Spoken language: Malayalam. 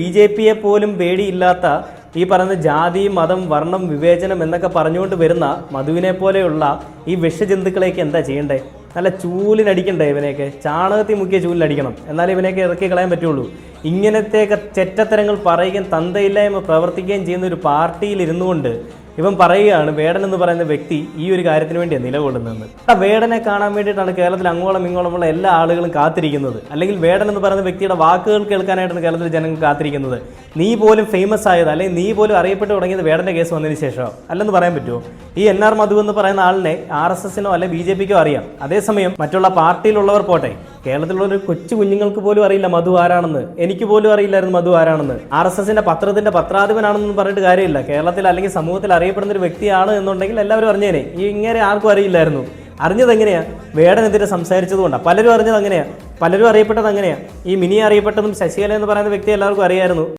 ബി ജെ പിയെ പോലും പേടിയില്ലാത്ത ഈ പറയുന്ന ജാതി മതം വർണം വിവേചനം എന്നൊക്കെ പറഞ്ഞുകൊണ്ട് വരുന്ന മധുവിനെ പോലെയുള്ള ഈ വിഷജന്തുക്കളെയൊക്കെ എന്താ ചെയ്യണ്ടേ? നല്ല ചൂലിനടിക്കണ്ടേ ഇവനെയൊക്കെ? ചാണകത്തിൽ മുക്കിയ ചൂലിനടിക്കണം. എന്നാലേ ഇവനെയൊക്കെ ഇറക്കി കളയാൻ പറ്റുള്ളൂ. ഇങ്ങനത്തെയൊക്കെ ചെറ്റത്തരങ്ങൾ പറയുകയും തന്തയില്ലായ്മ പ്രവർത്തിക്കുകയും ചെയ്യുന്ന ഒരു പാർട്ടിയിൽ ഇരുന്നു കൊണ്ട് ഇവൻ പറയുകയാണ് വേടൻ എന്ന് പറയുന്ന വ്യക്തി ഈ ഒരു കാര്യത്തിന് വേണ്ടിയാണ് നിലകൊള്ളുന്നതെന്ന്. ആ വേടനെ കാണാൻ വേണ്ടിയിട്ടാണ് കേരളത്തിൽ അങ്ങോളം ഇങ്ങോളമുള്ള എല്ലാ ആളുകളും കാത്തിരിക്കുന്നത്. അല്ലെങ്കിൽ വേടൻ എന്ന് പറയുന്ന വ്യക്തിയുടെ വാക്കുകൾ കേൾക്കാനായിട്ടാണ് കേരളത്തിലെ ജനങ്ങൾ കാത്തിരിക്കുന്നത്. നീ പോലും ഫേമസ് ആയത് അല്ലെങ്കിൽ നീ പോലും അറിയപ്പെട്ട് തുടങ്ങിയത് വേടന്റെ കേസ് വന്നതിന് ശേഷമോ? അല്ലെന്ന് പറയാൻ പറ്റുമോ? ഈ എൻ ആർ മധു എന്ന് പറയുന്ന ആളിനെ ആർ എസ് എസിനോ അല്ലെ ബി ജെ പിക്കോ അറിയാം. അതേസമയം മറ്റുള്ള പാർട്ടിയിലുള്ളവർ പോട്ടെ കേരളത്തിലുള്ള ഒരു കൊച്ചു കുഞ്ഞുങ്ങൾക്ക് പോലും അറിയില്ല മധു ആരാണെന്ന്. എനിക്ക് പോലും അറിയില്ലായിരുന്നു മധു ആരാണെന്ന്. ആർ എസ് എസിന്റെ പത്രത്തിന്റെ പത്രാധിപനാണെന്ന് പറഞ്ഞിട്ട് കാര്യമില്ല. കേരളത്തിൽ അല്ലെങ്കിൽ സമൂഹത്തിൽ അറിയപ്പെടുന്ന ഒരു വ്യക്തിയാണ് എന്നുണ്ടെങ്കിൽ എല്ലാവരും അറിഞ്ഞേനെ. ഈ ഇങ്ങനെ ആർക്കും അറിയില്ലായിരുന്നു. അറിഞ്ഞത് എങ്ങനെയാ? വേടനെതിരെ സംസാരിച്ചത് കൊണ്ടാണ് പലരും അറിഞ്ഞത് അങ്ങനെയാണ് പലരും അറിയപ്പെട്ടത് അങ്ങനെയാണ് ഈ മിനി അറിയപ്പെട്ടതും ശശികല എന്ന് പറയുന്ന വ്യക്തി എല്ലാവർക്കും അറിയായിരുന്നു.